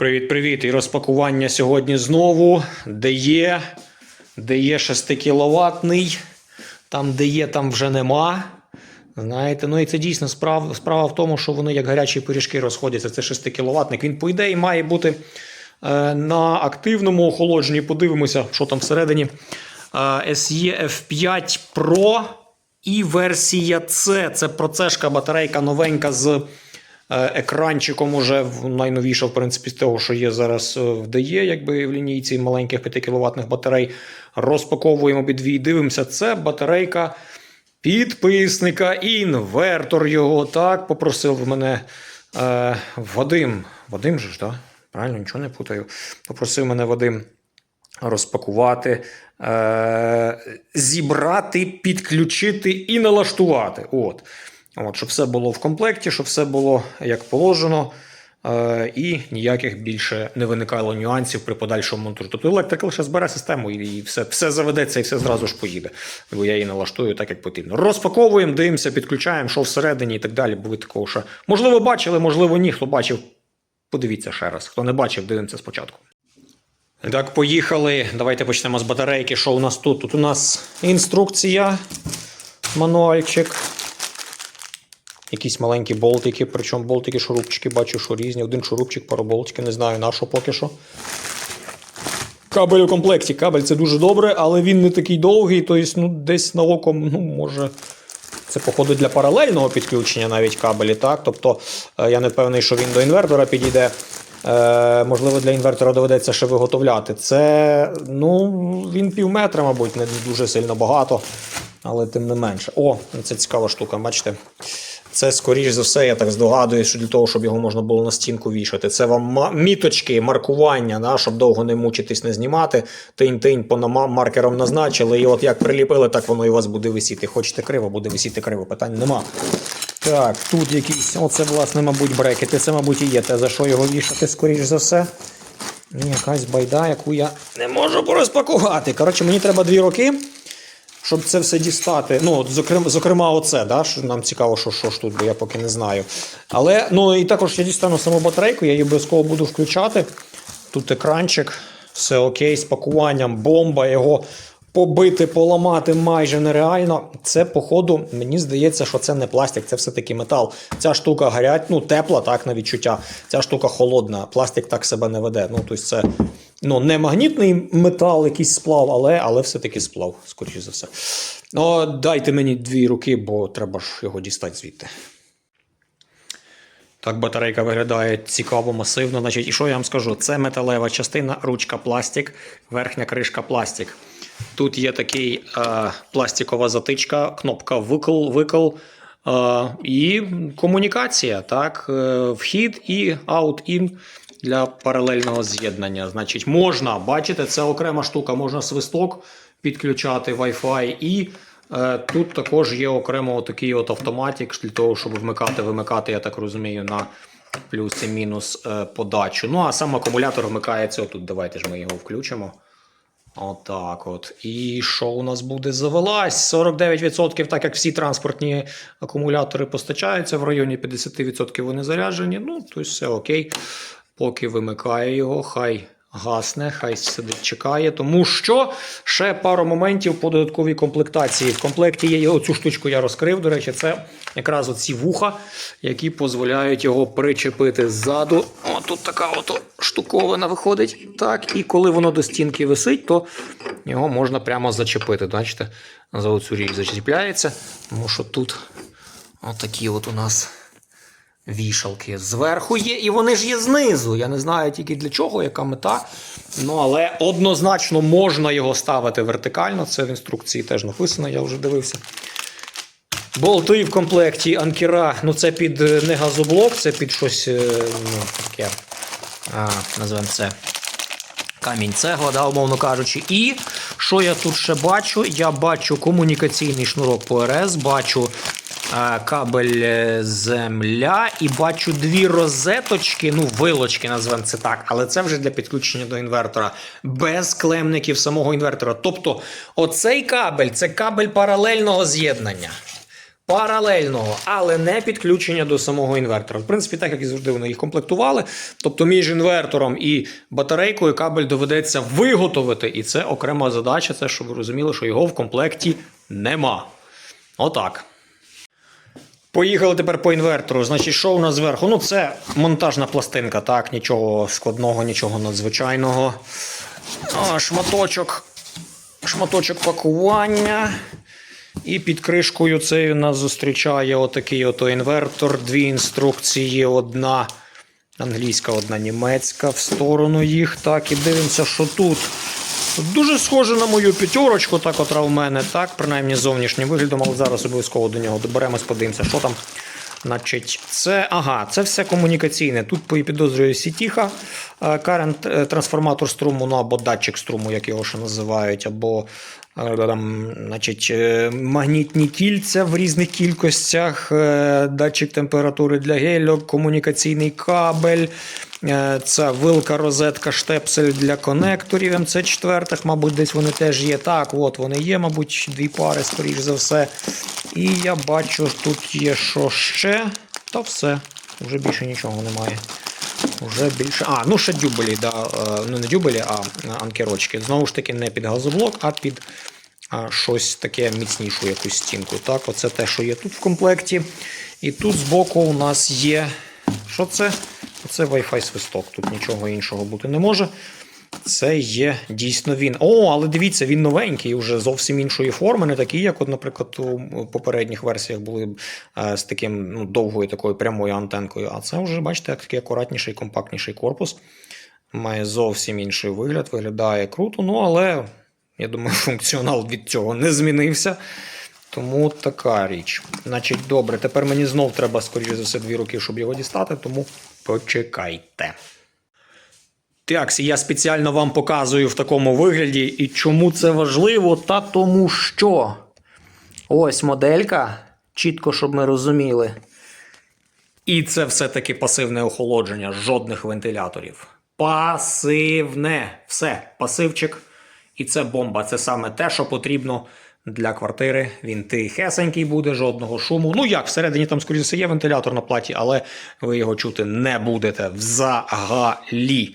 Привіт-привіт! І розпакування сьогодні знову. Де є, де є 6 кіловатний, там, де є, там вже нема. Знаєте, ну і це дійсно справа, справа в тому, що вони як гарячі пиріжки розходяться. Це 6 кіловатник. Він, по ідеї, має бути е, на активному охолодженні. Подивимося, що там всередині. Е, SE F5 Pro і версія C. Це процешка батарейка новенька з екранчиком уже найновіша, в принципі, з того, що є зараз е, в DE, якби в лінійці маленьких 5 кВт батарей. Розпаковуємо обидві дивимося. Це батарейка підписника, інвертор його. Так, попросив мене е, Вадим. Вадим же ж, так? Правильно, нічого не путаю. Попросив мене Вадим розпакувати, е, зібрати, підключити і налаштувати. От. От, щоб все було в комплекті, щоб все було як положено. Е, і ніяких більше не виникало нюансів при подальшому монтажу. Тобто електрик лише збере систему і, все, все заведеться і все зразу ж поїде. Бо я її налаштую так, як потрібно. Розпаковуємо, дивимося, підключаємо, що всередині і так далі. Бо ви такого що можливо бачили, можливо, ні. Хто бачив, подивіться ще раз. Хто не бачив, дивимося спочатку. Так, поїхали. Давайте почнемо з батарейки. Що у нас тут? Тут у нас інструкція, мануальчик. Якісь маленькі болтики, причому болтики, шурупчики, бачу, що різні. Один шурупчик, пару болтиків, не знаю на що поки що. Кабель у комплекті. Кабель це дуже добре, але він не такий довгий, тобто ну, десь на око, ну, може. Це, походу, для паралельного підключення навіть кабелі, так? Тобто е, я не впевнений, що він до інвертора підійде. Е, можливо, для інвертора доведеться ще виготовляти. Це, ну, він пів метра, мабуть, не дуже сильно багато, але тим не менше. О, це цікава штука, бачите? Це, скоріш за все, я так здогадуюсь, що для того, щоб його можна було на стінку вішати. Це вам міточки, маркування, да, щоб довго не мучитись, не знімати. Тинь-тинь по маркерам назначили, і от як приліпили, так воно і у вас буде висіти. Хочете криво, буде висіти криво, питань нема. Так, тут якісь, оце, власне, мабуть, брекети. Це, мабуть, і є те, за що його вішати, скоріш за все. Якась байда, яку я не можу порозпакувати. Коротше, мені треба дві роки, щоб це все дістати. Ну, от, зокрема, зокрема, оце, да, що нам цікаво, що, що ж тут, бо я поки не знаю. Але ну і також я дістану саму батарейку, я її обов'язково буду включати. Тут екранчик, все окей, з пакуванням, бомба, його побити, поламати майже нереально. Це, походу, мені здається, що це не пластик, це все-таки метал. Ця штука гарять, ну, тепла, так, на відчуття. Ця штука холодна, пластик так себе не веде. Ну, тобто це ну, не магнітний метал, якийсь сплав, але, але все-таки сплав, скоріше за все. Ну, дайте мені дві руки, бо треба ж його дістати звідти. Так, батарейка виглядає цікаво, масивно. Значить, і що я вам скажу? Це металева частина, ручка пластик, верхня кришка пластик. Тут є такий е, пластикова затичка, кнопка викл, викл е, і комунікація. Так, е, вхід і аут-ін для паралельного з'єднання. Значить, можна, бачите, це окрема штука, можна свисток підключати Wi-Fi і. Е, Тут також є окремо такий от автоматик для того, щоб вмикати, вимикати, я так розумію, на плюс і мінус е, подачу. Ну, а сам акумулятор вмикається отут. Давайте ж ми його включимо. Отак от. І що у нас буде? Завелась 49%, так як всі транспортні акумулятори постачаються в районі 50% вони заряджені. Ну, то все окей. Поки вимикає його, хай гасне, хай сидить, чекає. Тому що ще пару моментів по додатковій комплектації. В комплекті є його цю штучку я розкрив. До речі, це якраз оці вуха, які дозволяють його причепити ззаду. О, тут така от штуковина виходить. Так, і коли воно до стінки висить, то його можна прямо зачепити. Бачите, за оцю річ зачіпляється. Тому що тут отакі от у нас. Вішалки зверху є, і вони ж є знизу. Я не знаю тільки для чого, яка мета. Ну, але однозначно можна його ставити вертикально. Це в інструкції теж написано, я вже дивився. Болти в комплекті анкера. Ну, це під е, не газоблок, це під щось е, ну, таке. А, називаємо це камінь цегла, да, умовно кажучи. І що я тут ще бачу? Я бачу комунікаційний шнурок по РС, бачу кабель е, земля і бачу дві розеточки, ну, вилочки, назвемо це так, але це вже для підключення до інвертора без клемників самого інвертора. Тобто, оцей кабель це кабель паралельного з'єднання. паралельного, але не підключення до самого інвертора. В принципі, так як і завжди вони їх комплектували. Тобто між інвертором і батарейкою кабель доведеться виготовити. І це окрема задача, це щоб ви розуміли, що його в комплекті нема. Отак. Поїхали тепер по інвертору. Значить, що у нас зверху? Ну, це монтажна пластинка, так, нічого складного, нічого надзвичайного. А, шматочок, шматочок пакування. І під кришкою цею нас зустрічає отакий ото інвертор. Дві інструкції: одна англійська, одна німецька. В сторону їх. Так, і дивимося, що тут. Дуже схоже на мою п'ятерочку, та котра в мене, так, принаймні зовнішнім виглядом, але зараз обов'язково до нього доберемось, подивимося, що там. Значить, це, ага, це все комунікаційне. Тут підозрюю сітіха, е, current, е, трансформатор струму, ну або датчик струму, як його ще називають, або е, там, значить, магнітні кільця в різних кількостях, датчик температури для гельок, комунікаційний кабель. Е, Це вилка, розетка, штепсель для конекторів МЦ4, мабуть, десь вони теж є. Так, от вони є, мабуть, дві пари, скоріш за все. І я бачу, тут є що ще. Та все. Вже більше нічого немає. Вже більше. А, ну ще дюбелі, да. е, ну не дюбелі, а анкерочки. Знову ж таки, не під газоблок, а під щось таке міцнішу якусь стінку. Так, оце те, що є тут в комплекті. І тут збоку у нас є. Що це? Це Wi-Fi свисток. Тут нічого іншого бути не може. Це є дійсно він. О, але дивіться, він новенький, вже зовсім іншої форми, не такий, як, от, наприклад, у попередніх версіях були е, з таким ну, довгою такою прямою антенкою. А це вже, бачите, такий акуратніший, компактніший корпус. Має зовсім інший вигляд, виглядає круто, ну але я думаю, функціонал від цього не змінився. Тому така річ. Значить, добре, тепер мені знов треба, скоріше за все, дві роки, щоб його дістати, тому почекайте. Так, я спеціально вам показую в такому вигляді. І чому це важливо? Та тому що. Ось моделька. Чітко, щоб ми розуміли. І це все-таки пасивне охолодження, жодних вентиляторів. Пасивне. Все, пасивчик. І це бомба. Це саме те, що потрібно для квартири. Він тихесенький буде, жодного шуму. Ну як, всередині там, скоріше, все, є вентилятор на платі, але ви його чути не будете взагалі.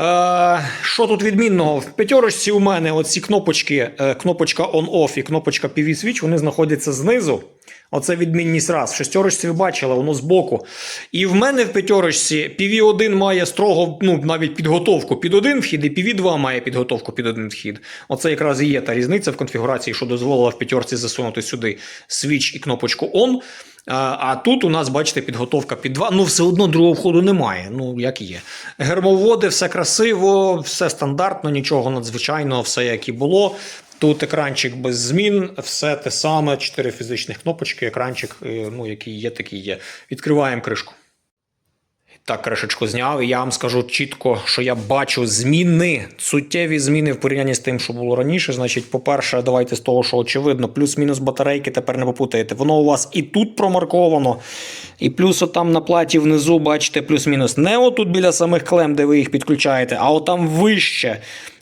Е, що тут відмінного? В п'ятерочці у мене оці кнопочки, е, кнопочка on-off і кнопочка PV Switch, вони знаходяться знизу. Оце відмінність раз. В шестерочці ви бачили, воно збоку. І в мене в п'ятерочці PV1 має строго, ну, навіть підготовку під один вхід, і PV2 має підготовку під один вхід. Оце якраз і є та різниця в конфігурації, що дозволила в п'ятерці засунути сюди свіч і кнопочку ON. А, тут у нас, бачите, підготовка під два. Ну, все одно другого входу немає. Ну, як є. Гермоводи, все красиво, все стандартно, нічого надзвичайного, все як і було. Тут екранчик без змін, все те саме, чотири фізичних кнопочки, екранчик, е, ну, який є, такий є. Відкриваємо кришку. Так, кришечку зняв, і я вам скажу чітко, що я бачу зміни, суттєві зміни в порівнянні з тим, що було раніше. Значить, по-перше, давайте з того, що очевидно, плюс-мінус батарейки тепер не попутаєте. Воно у вас і тут промарковано, і плюс отам на платі внизу, бачите, плюс-мінус. Не отут біля самих клем, де ви їх підключаєте, а отам вище.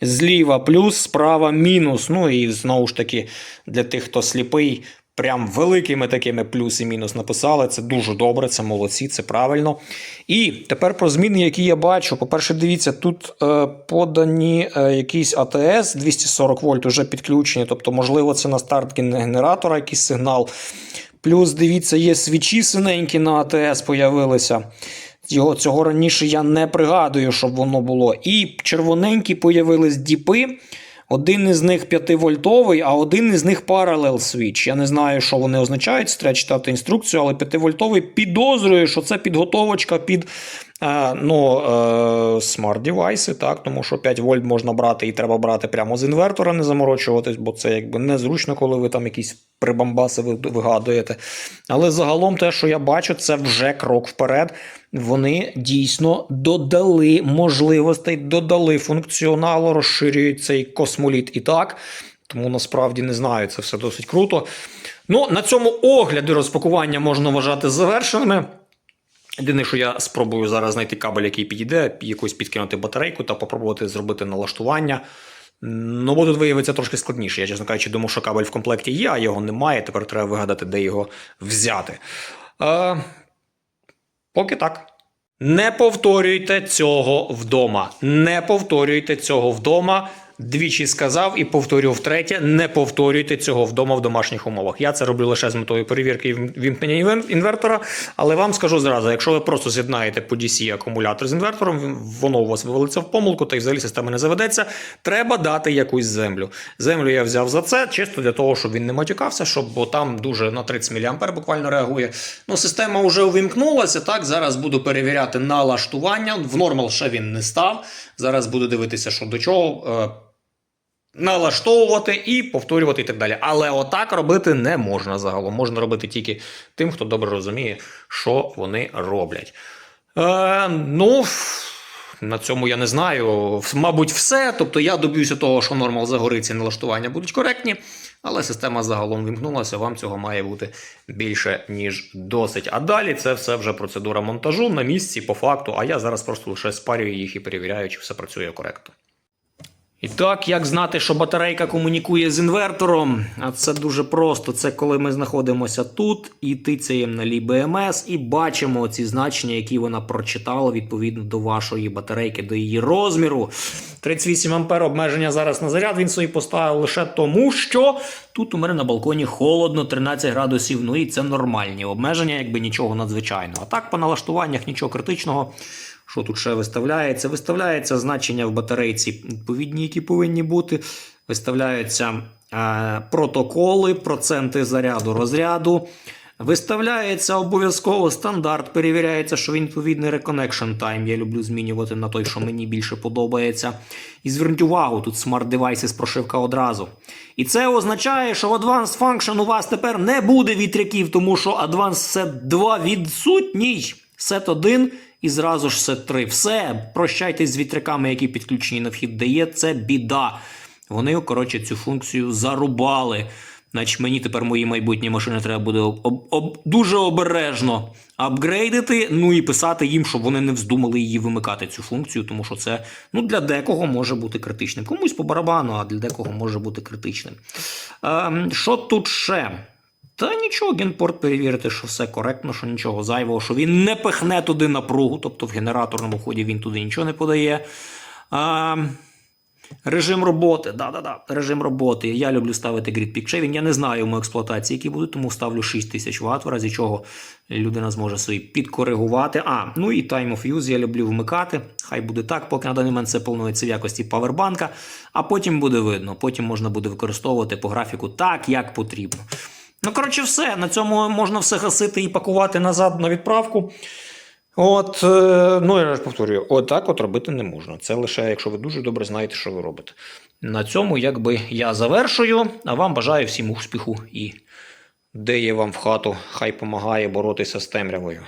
Зліва плюс, справа мінус. Ну і знову ж таки, для тих, хто сліпий, прям великими такими плюс і мінус написали. Це дуже добре, це молодці, це правильно. І тепер про зміни, які я бачу. По-перше, дивіться, тут е, подані е, якісь АТС 240 вольт уже підключені, тобто, можливо, це на старт ген- генератора якийсь сигнал. Плюс, дивіться, є свічі синенькі на АТС появилися. Його цього раніше я не пригадую, щоб воно було. І червоненькі появились діпи. Один із них 5-вольтовий, а один із них Parallel Switch. Я не знаю, що вони означають, треба читати інструкцію, але 5-вольтовий підозрюю, що це підготовочка під е, ну, е, смарт-девайси, так, тому що 5 вольт можна брати і треба брати прямо з інвертора, не заморочуватись, бо це якби незручно, коли ви там якісь прибамбаси вигадуєте. Але загалом те, що я бачу, це вже крок вперед. Вони дійсно додали можливостей, додали функціоналу, розширюють цей космоліт і так. Тому насправді не знаю, це все досить круто. Ну, на цьому огляди розпакування можна вважати завершеними. Єдине, що я спробую зараз знайти кабель, який підійде, якось підкинути батарейку та попробувати зробити налаштування. Ну, бо тут виявиться трошки складніше. Я, чесно кажучи, думав, що кабель в комплекті є, а його немає. Тепер треба вигадати, де його взяти. Е, поки так. Не повторюйте цього вдома. Не повторюйте цього вдома. Двічі сказав і повторюю втретє: не повторюйте цього вдома в домашніх умовах. Я це роблю лише з метою перевірки вімкнення інвертора. Але вам скажу зразу: якщо ви просто з'єднаєте по DC акумулятор з інвертором, воно у вас вивалиться в помилку, та й взагалі система не заведеться. Треба дати якусь землю. Землю я взяв за це, чисто для того, щоб він не матюкався, щоб бо там дуже на 30 мА буквально реагує. Ну, система вже увімкнулася. Так, зараз буду перевіряти налаштування. В нормал ще він не став. Зараз буду дивитися, що до чого. Налаштовувати і повторювати і так далі. Але отак робити не можна загалом. Можна робити тільки тим, хто добре розуміє, що вони роблять. Е, ну, на цьому я не знаю. Мабуть, все. Тобто я доб'юся того, що нормал загориться, і налаштування будуть коректні, але система загалом вімкнулася, вам цього має бути більше, ніж досить. А далі це все вже процедура монтажу на місці, по факту. А я зараз просто лише спарюю їх і перевіряю, чи все працює коректно. І так, як знати, що батарейка комунікує з інвертором? А це дуже просто. Це коли ми знаходимося тут і тицяємо на лі БМС і бачимо ці значення, які вона прочитала відповідно до вашої батарейки, до її розміру. 38 ампер обмеження зараз на заряд. Він собі поставив лише тому, що тут у мене на балконі холодно, 13 градусів. Ну і це нормальні обмеження, якби нічого надзвичайного. А так, по налаштуваннях нічого критичного. Що тут ще виставляється? Виставляється значення в батарейці, відповідні, які повинні бути. Виставляються е, протоколи, проценти заряду розряду. Виставляється обов'язково стандарт, перевіряється, що він відповідний reconnection time. Я люблю змінювати на той, що мені більше подобається. І зверніть увагу, тут Smart Devices прошивка одразу. І це означає, що в Advanced Function у вас тепер не буде вітряків, тому що Advanced Set 2 відсутній. Set 1 і зразу ж Set 3. Все, прощайтесь з вітряками, які підключені на вхід дає, це біда. Вони, коротше, цю функцію зарубали. Значить, мені тепер мої майбутні машини треба буде об, об, дуже обережно апгрейдити, ну і писати їм, щоб вони не вздумали її вимикати, цю функцію, тому що це ну, для декого може бути критичним. Комусь по барабану, а для декого може бути критичним. Ем, що тут ще? Та нічого, генпорт перевірити, що все коректно, що нічого зайвого, що він не пихне туди напругу, тобто в генераторному ході він туди нічого не подає. А, режим роботи, да-да-да, режим роботи. Я люблю ставити Grid Peak Shaving. Я не знаю в експлуатації, які будуть, тому ставлю 6000 Вт, в разі чого людина зможе собі підкоригувати. А, ну і Time of Use я люблю вмикати. Хай буде так, поки на даний момент це планується в якості павербанка, а потім буде видно. Потім можна буде використовувати по графіку так, як потрібно. Ну, коротше, все. На цьому можна все гасити і пакувати назад на відправку. От, е, ну я ж повторюю, от от робити не можна. Це лише якщо ви дуже добре знаєте, що ви робите. На цьому, якби я завершую, а вам бажаю всім успіху і де є вам в хату, хай помагає боротися з темрявою.